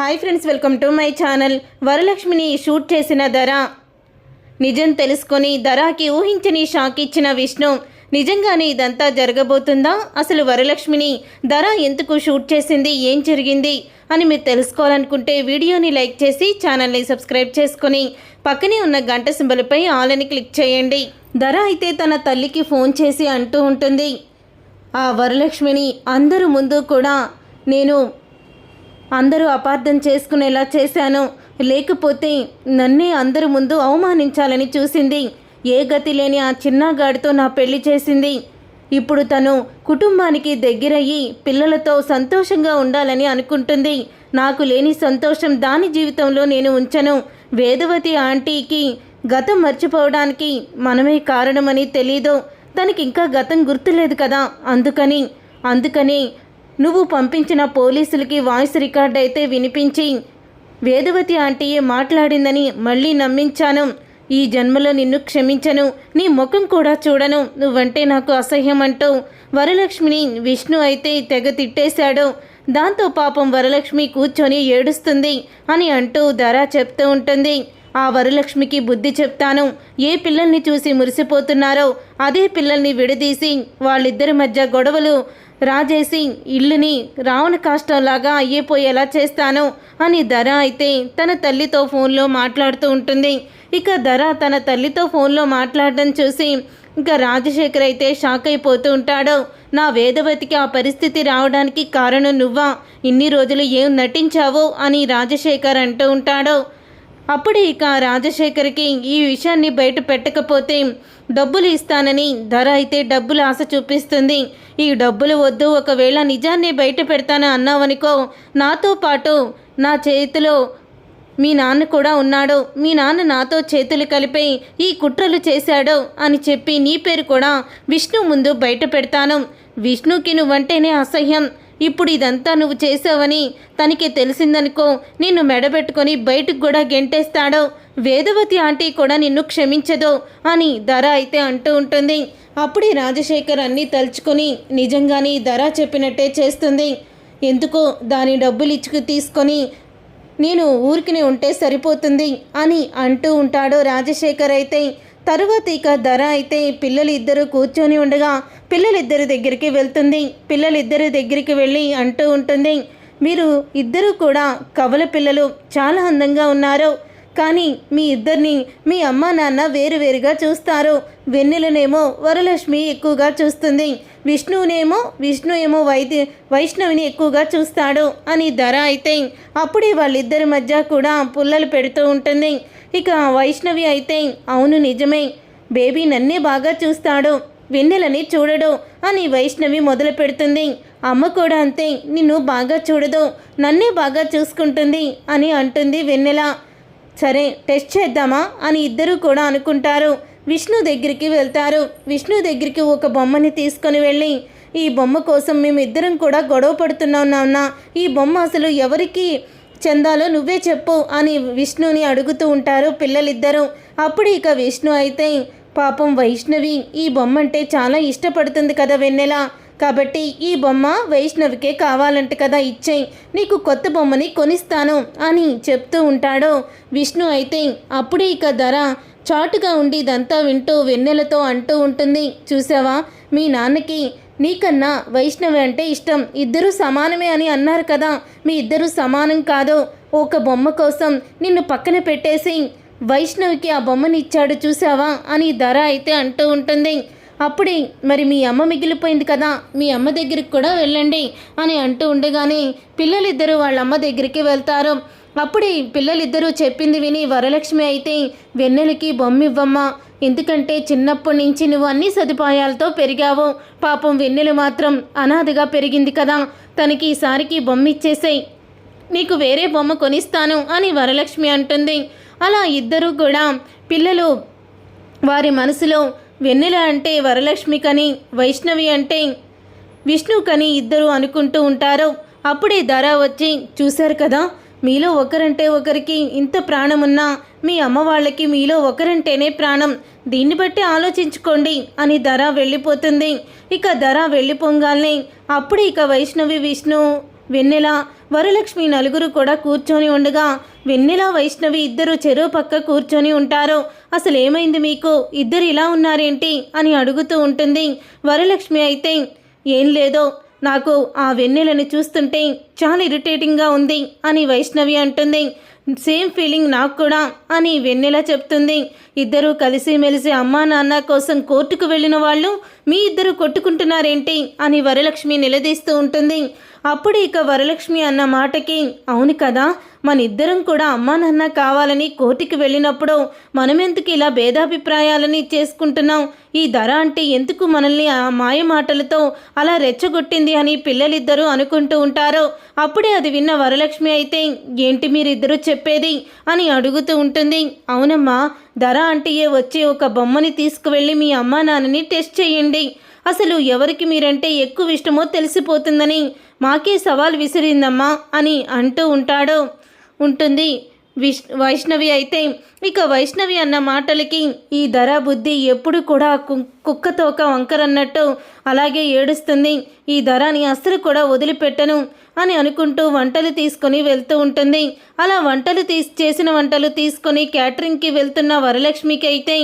Hi friends welcome to my channel. వరలక్ష్మిని shoot చేసిన ధర. నిజం తెలుసుకొని ధరాకి ఊహించని షాక్ ఇచ్చిన విష్ణు. నిజంగానే ఇదంతా జరగబోతుందా? అసలు వరలక్ష్మిని ధర ఎందుకు షూట్ చేసింది? ఏం జరిగింది? అని మీరు తెలుసుకోవాలనుకుంటే వీడియోని లైక్ చేసి ఛానల్ని సబ్స్క్రైబ్ చేసుకొని పక్కనే ఉన్న గంట సింబల్పై ఆల్ అని క్లిక్ చేయండి. ధర అయితే తన తల్లికి ఫోన్ చేసి అంటూ ఉంటుంది. ఆ వరలక్ష్మిని అందరు ముందు కూడా నేను అందరూ అపార్థం చేసుకునేలా చేశాను. లేకపోతే నన్నే అందరి ముందు అవమానించాలని చూసింది. ఏ గతి లేని ఆ చిన్నగాడితో నా పెళ్ళి చేసింది. ఇప్పుడు తను కుటుంబానికి దగ్గరయ్యి పిల్లలతో సంతోషంగా ఉండాలని అనుకుంటుంది. నాకు లేని సంతోషం దాని జీవితంలో నేను ఉంచను. వేదవతి ఆంటీకి గతం మర్చిపోవడానికి మనమే కారణమని తెలీదు. తనకి ఇంకా గతం గుర్తులేదు కదా. అందుకని అందుకని నువ్వు పంపించిన పోలీసులకి వాయిస్ రికార్డ్ అయితే వినిపించి. వేదవతి ఆంటీయే మాట్లాడిందని మళ్ళీ నమ్మించాను. ఈ జన్మలో నిన్ను క్షమించను. నీ ముఖం కూడా చూడను. నువ్వంటే నాకు అసహ్యం అంటూ వరలక్ష్మిని విష్ణు అయితే తెగ తిట్టేశాడు. దాంతో పాపం వరలక్ష్మి కూర్చొని ఏడుస్తుంది అని అంటూ ధర చెప్తూ ఉంటుంది. ఆ వరలక్ష్మికి బుద్ధి చెప్తాను. ఏ పిల్లల్ని చూసి మురిసిపోతున్నారో అదే పిల్లల్ని విడదీసి వాళ్ళిద్దరి మధ్య గొడవలు రాజేసి ఇల్లుని రావణ కాష్టంలాగా అయ్యిపోయేలా చేస్తాను అని ధర అయితే తన తల్లితో ఫోన్లో మాట్లాడుతూ ఉంటుంది. ఇక ధర తన తల్లితో ఫోన్లో మాట్లాడడం చూసి ఇంకా రాజశేఖర్ అయితే షాక్ అయిపోతూ ఉంటాడు. నా వేదవతికి ఆ పరిస్థితి రావడానికి కారణం నువ్వా? ఇన్ని రోజులు ఏం నటించావు? అని రాజశేఖర్ అంటూ ఉంటాడు. అప్పుడు ఇక రాజశేఖర్కి ఈ విషయాన్ని బయట పెట్టకపోతే డబ్బులు ఇస్తానని ధర అయితే డబ్బులు ఆశ చూపిస్తుంది. ఈ డబ్బులు వద్దు ఒకవేళ నిజాన్ని బయట పెడతాను అన్నావనుకో నాతో పాటు నా చేతిలో మీ నాన్న కూడా ఉన్నాడు. మీ నాన్న నాతో చేతులు కలిపి ఈ కుట్రలు చేశాడు అని చెప్పి నీ పేరు కూడా విష్ణు ముందు బయట పెడతాను. విష్ణుకి నువ్వంటేనే అసహ్యం. ఇప్పుడు ఇదంతా నువ్వు చేసావని తనకి తెలిసిందనుకో నిన్ను మెడబెట్టుకొని బయటకు కూడా గెంటేస్తాడో? వేదవతి ఆంటీ కూడా నిన్ను క్షమించదు? అని ధర అయితే అంటూ ఉంటుంది. అప్పుడే రాజశేఖర్ అన్నీ తలుచుకొని నిజంగానే ధర చెప్పినట్టే చేస్తుంది. ఎందుకో దాని డబ్బులు ఇచ్చుకు తీసుకొని నేను ఊరికినే ఉంటే సరిపోతుంది అని అంటూ ఉంటాడు రాజశేఖర్ అయితే. తరువాత ఇక ధర అయితే పిల్లలు ఇద్దరు కూర్చొని ఉండగా పిల్లలిద్దరి దగ్గరికి వెళ్తుంది. పిల్లలిద్దరి దగ్గరికి వెళ్ళి అంటూ ఉంటుంది మీరు ఇద్దరు కూడా కవల పిల్లలు. చాలా అందంగా ఉన్నారు. కానీ మీ ఇద్దరిని మీ అమ్మ నాన్న వేరువేరుగా చూస్తారు. వెన్నెలనేమో వరలక్ష్మి ఎక్కువగా చూస్తుంది. విష్ణువునేమో విష్ణు ఏమో వైద్య వైష్ణవిని ఎక్కువగా చూస్తాడు అని ధర అయితే అప్పుడే వాళ్ళిద్దరి మధ్య కూడా పుల్లలు పెడుతూ ఉంటుంది. ఇక వైష్ణవి అయితే అవును నిజమే బేబీ నన్నే బాగా చూస్తాడు వెన్నెలని చూడడు అని వైష్ణవి మొదలు పెడుతుంది. అమ్మ కూడా అంతే నిన్ను బాగా చూడదు నన్నే బాగా చూసుకుంటుంది అని అంటుంది వెన్నెల. సరే టెస్ట్ చేద్దామా? అని ఇద్దరూ కూడా అనుకుంటారు. విష్ణు దగ్గరికి వెళ్తారు. విష్ణు దగ్గరికి ఒక బొమ్మని తీసుకొని వెళ్ళి ఈ బొమ్మ కోసం మేమిద్దరం కూడా గొడవ పడుతున్నాం నాన్న. ఈ బొమ్మ అసలు ఎవరికి చెందాలో నువ్వే చెప్పు అని విష్ణుని అడుగుతూ ఉంటారు పిల్లలిద్దరూ. అప్పుడు ఇక విష్ణు అయితే పాపం వైష్ణవి ఈ బొమ్మ అంటే చాలా ఇష్టపడుతుంది కదా వెన్నెల. కాబట్టి ఈ బొమ్మ వైష్ణవికే కావాలంట కదా ఇచ్చేయి. నీకు కొత్త బొమ్మని కొనిస్తాను అని చెప్తూ ఉంటాడు. విష్ణు అయితే అప్పుడే ఇక ధర చాటుగా ఉండి ఇదంతా వింటూ వెన్నెలతో అంటూ ఉంటుంది. చూసావా? మీ నాన్నకి నీకన్నా వైష్ణవి అంటే ఇష్టం. ఇద్దరూ సమానమే అని అన్నారు కదా. మీ ఇద్దరూ సమానం కాదు. ఒక బొమ్మ కోసం నిన్ను పక్కన పెట్టేసి వైష్ణవికి ఆ బొమ్మని ఇచ్చాడు చూసావా? అని ధర అయితే అంటూ ఉంటుంది. అప్పుడే మరి మీ అమ్మ మిగిలిపోయింది కదా మీ అమ్మ దగ్గరికి కూడా వెళ్ళండి అని అంటూ ఉండగానే పిల్లలిద్దరూ వాళ్ళ అమ్మ దగ్గరికి వెళ్తారు. అప్పుడే పిల్లలిద్దరూ చెప్పింది విని వరలక్ష్మి అయితే వెన్నెలకి బొమ్మ ఇవ్వమ్మా ఎందుకంటే చిన్నప్పటి నుంచి నువ్వు అన్ని సదుపాయాలతో పెరిగావు. పాపం వెన్నెలు మాత్రం అనాథగా పెరిగింది కదా తనకి ఈసారికి బొమ్మ ఇచ్చేసేయి నీకు వేరే బొమ్మ కొనిస్తాను అని వరలక్ష్మి అంటుంది. అలా ఇద్దరూ కూడా పిల్లలు వారి మనసులో వెన్నెల అంటే వరలక్ష్మికని వైష్ణవి అంటే విష్ణుకని ఇద్దరు అనుకుంటూ ఉంటారు. అప్పుడే ధర వచ్చి చూశారు కదా మీలో ఒకరంటే ఒకరికి ఇంత ప్రాణమున్నా మీ అమ్మ వాళ్ళకి మీలో ఒకరంటేనే ప్రాణం. దీన్ని బట్టి ఆలోచించుకోండి అని ధర వెళ్ళిపోతుంది. ఇక ధర వెళ్ళిపోగానే అప్పుడు ఇక వైష్ణవి విష్ణు వెన్నెల. వరలక్ష్మి నలుగురు కూడా కూర్చొని ఉండగా వెన్నెల వైష్ణవి ఇద్దరు చెరువు పక్క కూర్చొని ఉంటారు. అసలు ఏమైంది మీకు? ఇద్దరు ఇలా ఉన్నారేంటి? అని అడుగుతూ ఉంటుంది వరలక్ష్మి అయితే. ఏం లేదో నాకు ఆ వెన్నెలని చూస్తుంటే చాలా ఇరిటేటింగ్గా ఉంది అని వైష్ణవి అంటుంది. సేమ్ ఫీలింగ్ నాకు కూడా అని వెన్నెల చెప్తుంది. ఇద్దరూ కలిసిమెలిసి అమ్మా నాన్న కోసం కోర్టుకు వెళ్ళిన వాళ్ళు మీ ఇద్దరు కొట్టుకుంటున్నారేంటి? అని వరలక్ష్మి నిలదీస్తూ ఉంటుంది. అప్పుడు ఇక వరలక్ష్మి అన్న మాటకి అవును కదా మన ఇద్దరం కూడా అమ్మా నాన్న కావాలని కోర్టుకి వెళ్ళినప్పుడు మనమెందుకు ఇలా భేదాభిప్రాయాలని చేసుకుంటున్నాం ఈ ధర అంటే ఎందుకు మనల్ని ఆ మాయ మాటలతో అలా రెచ్చగొట్టింది అని పిల్లలిద్దరూ అనుకుంటూ ఉంటారో. అప్పుడే అది విన్న వరలక్ష్మి అయితే ఏంటి మీరిద్దరూ చెప్పేది? అని అడుగుతూ ఉంటుంది. అవునమ్మా ధర అంటే వచ్చి ఒక బొమ్మని తీసుకువెళ్ళి మీ అమ్మా నాన్నని టెస్ట్ చేయండి. అసలు ఎవరికి మీరంటే ఎక్కువ ఇష్టమో తెలిసిపోతుందని మాకే సవాల్ విసిరిందమ్మా అని అంటూ ఉంటాడు. ఉంటుంది. విష్ వైష్ణవి అయితే ఇక వైష్ణవి అన్న మాటలకి ఈ ధర బుద్ధి ఎప్పుడు కూడా కు- కుక్కతోక వంకరన్నట్టు అలాగే ఏడుస్తుంది. ఈ ధరని అస్సలు కూడా వదిలిపెట్టను అని అనుకుంటూ వంటలు తీసుకొని వెళ్తూ ఉంటుంది. అలా వంటలు తీసి చేసిన వంటలు తీసుకొని క్యాటరింగ్కి వెళ్తున్న వరలక్ష్మికి అయితే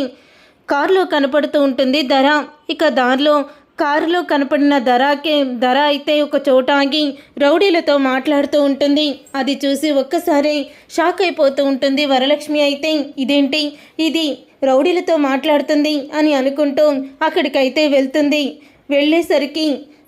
కారులో కనపడుతూ ఉంటుంది ధర. ఇక దారిలో కారులో కనపడిన ధరాకే ధర అయితే ఒక చోట ఆగి రౌడీలతో మాట్లాడుతూ ఉంటుంది. అది చూసి ఒక్కసారి షాక్ అయిపోతూ ఉంటుంది వరలక్ష్మి అయితే. ఇదేంటి? ఇది రౌడీలతో మాట్లాడుతుంది అని అనుకుంటూ అక్కడికైతే వెళ్తుంది. వెళ్ళేసరికి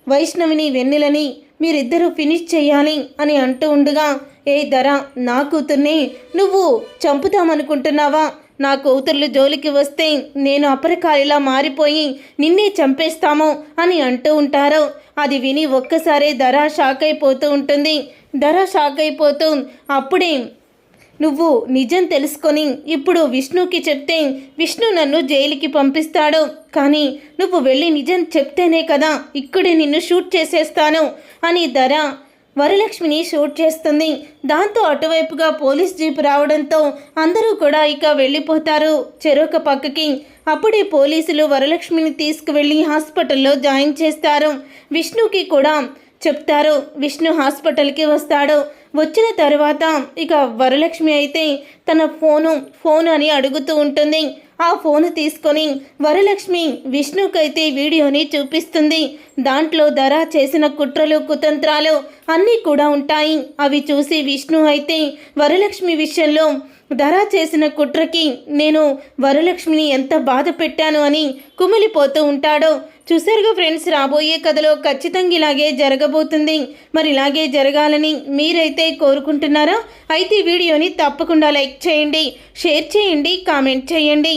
వైష్ణవిని వెన్నెలని మీరిద్దరూ ఫినిష్ చేయాలి అని అంటూ ఉండగా ఏ ధర నా కూతుర్ని నువ్వు చంపుతామనుకుంటున్నావా? నా కూతుర్లు జోలికి వస్తే నేను అపరకాలిలా మారిపోయి నిన్నే చంపేస్తాము అని అంటూ ఉంటారు. అది విని ఒక్కసారే ధర షాక్ అయిపోతూ ఉంటుంది. ధర షాక్ అయిపోతూ అప్పుడే నువ్వు నిజం తెలుసుకొని ఇప్పుడు విష్ణుకి చెప్తే విష్ణు నన్ను జైలుకి పంపిస్తాడు. కానీ నువ్వు వెళ్ళి నిజం చెప్తేనే కదా ఇక్కడే నిన్ను షూట్ చేసేస్తాను అని ధర వరలక్ష్మిని షూట్ చేస్తుంది. దాంతో అటువైపుగా పోలీస్ జీప్ రావడంతో అందరూ కూడా ఇక వెళ్ళిపోతారు. చెరొక పక్కకి అప్పుడే పోలీసులు వరలక్ష్మిని తీసుకువెళ్ళి హాస్పిటల్లో జాయిన్ చేస్తారు. విష్ణుకి కూడా చెప్తారు. విష్ణు హాస్పిటల్కి వస్తాడు. వచ్చిన తర్వాత ఇక వరలక్ష్మి అయితే తన ఫోను ఫోన్ అని అడుగుతూ ఉంటుంది. ఆ ఫోను తీసుకొని వరలక్ష్మి విష్ణుకైతే వీడియోని చూపిస్తుంది. దాంట్లో ధర చేసిన కుట్రలు కుతంత్రాలు అన్నీ కూడా ఉంటాయి. అవి చూసి విష్ణు అయితే వరలక్ష్మి విషయంలో ధర చేసిన కుట్రకి నేను వరలక్ష్మిని ఎంత బాధ పెట్టాను అని కుమిలిపోతూ ఉంటాడు. చూసారుగా ఫ్రెండ్స్ రాబోయే కథలో ఖచ్చితంగా ఇలాగే జరగబోతుంది. మరి ఇలాగే జరగాలని మీరైతే కోరుకుంటున్నారా? అయితే వీడియోని తప్పకుండా లైక్ చేయండి షేర్ చేయండి కామెంట్ చేయండి.